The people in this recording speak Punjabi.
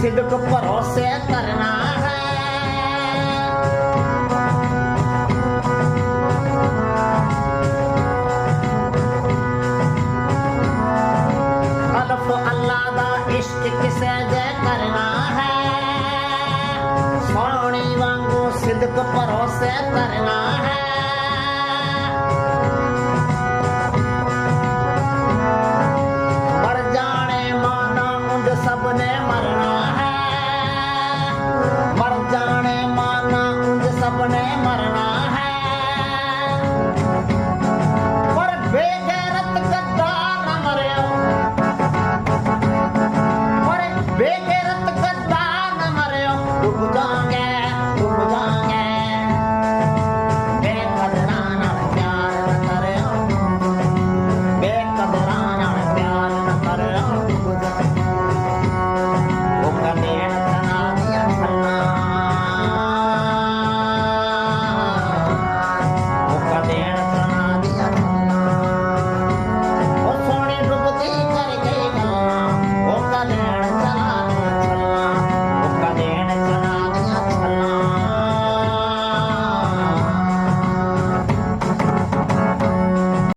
ਸਿਦਕ ਭਰੋਸੇ ਕਰਨਾ ਹੈ। ਅਲਫ ਅੱਲਾ ਦਾ ਇਸ਼ਕ ਕਿਸੇ ਦੇ ਕਰਨਾ ਹੈ। ਸੋਹਣੀ ਵਾਂਗੂ ਸਿਦਕ ਭਰੋਸੇ ਕਰਨਾ ਹੈ। બે કબરાના પ્યાર ન કરો